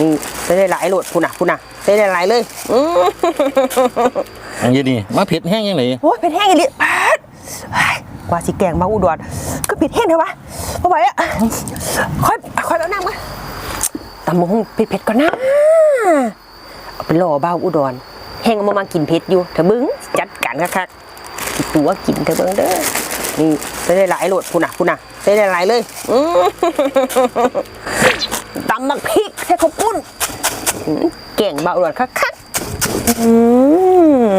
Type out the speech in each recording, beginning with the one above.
นี่ใส่ได้หลายโหลดพุ่นน่ะพุ่นน่ะใส่ได้หลายเลยอื้ออันนี้นี่มาเผ็ดแห้งยังไงโอ้ยเผ็ดแห้งอีหลีปาดเฮ้ยกว่าสิแกงมาอุดรก็เผ็ดแห้งเถอะวะพอไหวอะค่อยค่อยแล้วนั่งมาตำมงเผ็ดๆก่อนนะเอาไปล่อบ้าวอุดรแห้งเอามามากินเผ็ดอยู่เถอะบึ้งจัดการคักๆสิตัวกินเถอะเบิ้งเด้อนี่ใส่ได้หลายโหลดพุ่นน่ะพุ่นน่ะใส่ได้หลายเลยอื้อ ตำมักพริกใส่ข้าวปุ้นอื้อแกงบ้าวอุดรคักๆอืม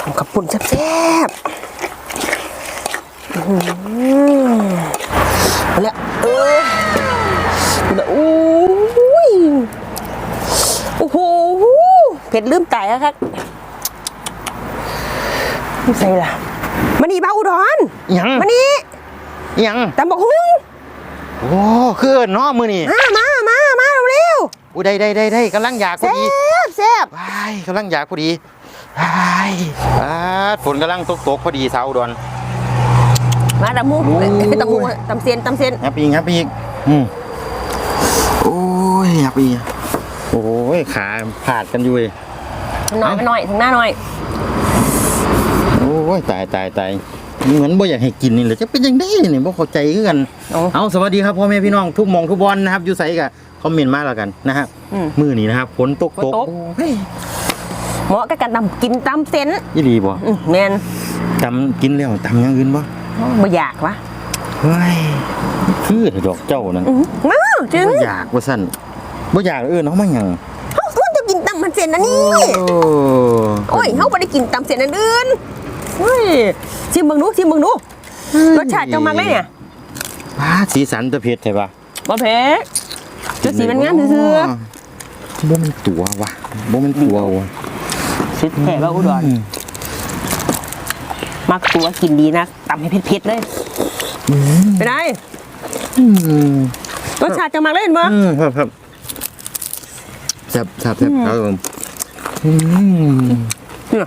ทำกับปุ่นแซ่บๆอื้อหือเอาละเออเอาละอู้ยโอ้โหเผ็ดลืมตายแล้วครับไม่ใช่ล่ะมานี่บ้าอุดรยังมานี่ยังตำบักหุ่ง โอ้คือเอิ้นเนาะมือนี่มามามามาเร็วอุ้ยได้ได้ได้ได้กำลังอยากๆพอแซ่ดีบแซ่บว้ายกำลังอยากพอดีว้ายอ่าฝนกำลังตกตกๆพอดีสาวอุดรมาตำมุงโอ้ยตำมุงตำเซียนตำเซียนงับอีกงับอีกอืมโอ้ยงับอีกโอ้ยขาผาดกันอยู่เว้ยหน่อยมาหน่อยถึงหน้าหน่อยโอ้ยตายตายตาย เหมือนบ่อยากให้กินนี่แหละจะเป็นยังไงนี่บ่เข้าใจคือกัน เอา เอาสวัสดีครับพ่อแม่พี่น้องทุกหมองทุกบอลนะครับอยู่ไสกับคอมเมนต์มาแล้วกันนะฮะอืม มือนี้นะครับฝนตกฝนตก ตกโอ้ยเหมาะกับการตำกินตำเซนยี่ดีบ่อืมแมนตำกินแล้วตำอย่างอื่นบ่บ่อยากวะเฮ้ยคือแต่ดอกเจ้านั่นอื้อมาจึงบ่อยากว่าซั่นบ่อยากเออเนาะมันหยังเฮาควรจะกินตำมันเซนนะนี่ โอ้โอ้ยเฮาบ่ได้กินตำเซนอันอื่น เฮ้ยชิมเบิ่งดูชิมเบิ่งดูรสชาติเจ้ามักเลยเนี่ยว้าสีสันตะเพ็ดใช่ปะบ่เผ็ดจะสีมันงามซื่อ บ่มันตัววะบ่มันตัววะๆสุดแท้ว่าอุดรมักตัวกินดีนะตำให้เผ็ดๆเลยเป็นไงอืมรสชาติเจ้ามักเลยเห็นบ่อืมครับครับแซ่บแซ่บแซ่บครับผมอืมเนี่ยมื้อ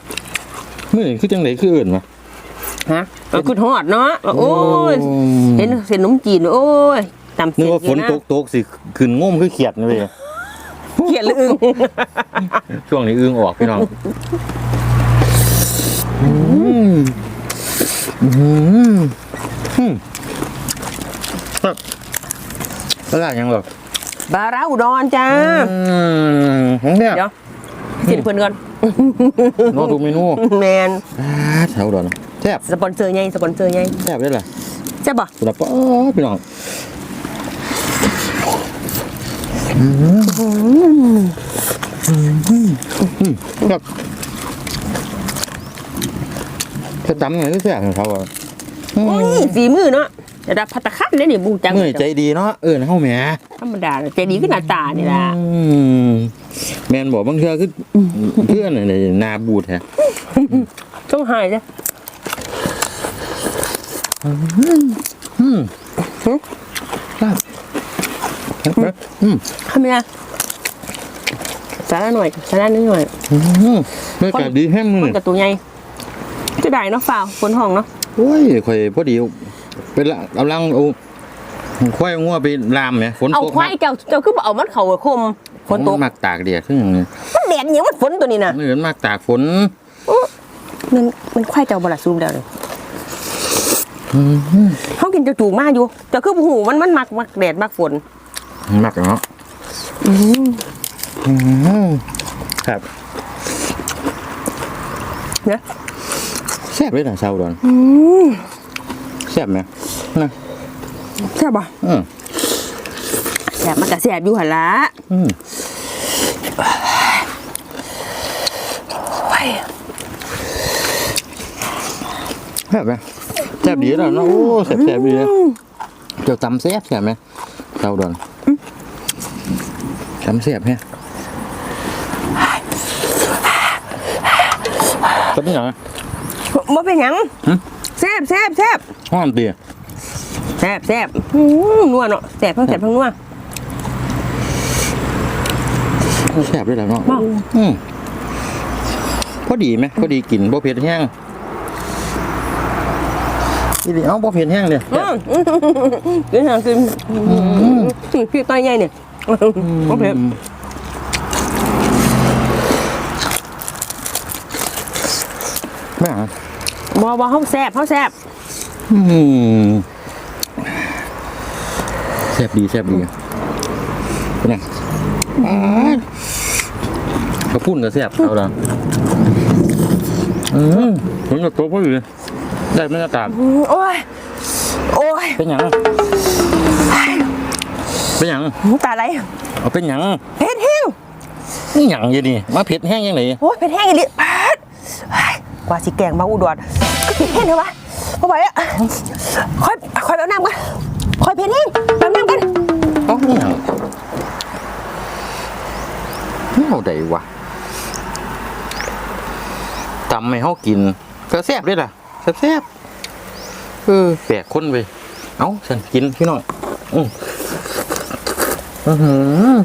นี้คือจังไดคือเอิ้นวะฮะเอาคือทอดเนาะโอ้ยเห็นเส้นขนมจีนโอ้ยตำเส้นึนกว่าฝนตกตกสิขึ้นง่มคือเขียดนี่เว้ยเกลียดหรืออึ้งช่วงนี้อึ้งออกพี่น้องอืมอืมอืมครับตลาดยังหรอบาราอุดรจ้าอืมของเนี่ยเดี๋ยวกินเพื่อนก่อน นอนทุกเมนูแมนอ่าแถวดอนแซ่บสปอนเซอร์ไงสปอนเซอร์ไงแซ่บได้ล่ะใช่ป่ะสุดปอพี่น้องครับจะจำไงก็แซ่บของเขาอะโอ้ยฝีมือเนาะระดับพัตตาคันเนี่ยนี่บูจังเมื่อยใจดีเนาะเออเฮาแหมธรรมดาใจดีขึ้นหน้าตานี่ล่ะอืม แมนบอกบางเทื่อคือเพื่อนอะไรนาบูดแฮะต้องหายจ้ะอืมครับครับอืมทำไมล่ะสาระหน่อยสาระนิดหน่อยอืมบรรยากาศดีแห้งมืมัอนกับตัวใหญ่จะได้เนาะฝ่าวฝนห้องเนาะโอ้ยข่อยพอดีเป็นละกำลังเอาควายงัวไปลามเนี่ยฝนเอาตกควายเจ้าเจ้าคือบ่เอามันเข่าคม ฝนตกมักตากเดียดขึ้นอย่างนี้มันแดดเหนียวมันฝนตัวนี้น่ะไม่เหมือนมักตากฝนมันมันควายเจ้าบลาซูมแล้วเลยอืมเขากินเจ้าจูงมาอยู่เจ้าคือหูมันมันมักมักแดดมักฝนมักเนาะอืมครับเนี่ยแซ่บเลยนะชาวดอนแซ่บไหมนะใช่ป่ะอืม แสบมันก็แสบอยู่หันละอืมโอ้ยแซ่บไหมแซ่บดีแล้วเนาะโอ้แซ่บแซ่บดีเลยเจ้าตำแซ่บแซ่บไหมชาวดอนตำแซ่บแฮะก็เป็นอย่างไรบ่เป็นหยังหึแสบแสบแสบห้อมตีแสบแสบอื้อนัวเนาะแสบทั้งแสบทั้งนัว แซ่บด้วยแล้วเนาะว้าวอืมพอดีไหมพอดีกินบ่เผ็ดแห้งอีนี่เอาบ่เผ็ดแห้งเนี่ยอืมกินหากินพี่ต้อยใหญ่เนี่ยโอเคแม่บอบอเขาแซ่บเขาแซ่บอืมแซ่บดีแซ่บดี เป็นไงกระพุ่นก็แซ่บเอาละอืมผมกับตัวพ่ออยู่เลยได้บรรยากาศอืมโอ้ย โอ้ย เป็นหยัง เป็นหยังตาไหลเอาเป็นหยังเผ็ดแห้งนี่หยังอยี่นี่มาเผ็ดแห้งยังไงโอ้ยเผ็ดแห้งอีหลีปาดเฮ้ยกว่าสิแกงมาอุดรก็เผ็ดแห้งเถอะวะพ่อไหวอะค่อยค่อยแป๊บน้ำกันค่อยเผ็ดแห้งแป๊บน้ำกันเอ้านี่หยังเอา ใดวะตำให้เฮากิน ก็แซ่บด้วยล่ะแซ่บแซ่บๆเออแปลกคนไปเอ้าฉันกินพี่น้องอืออือหือ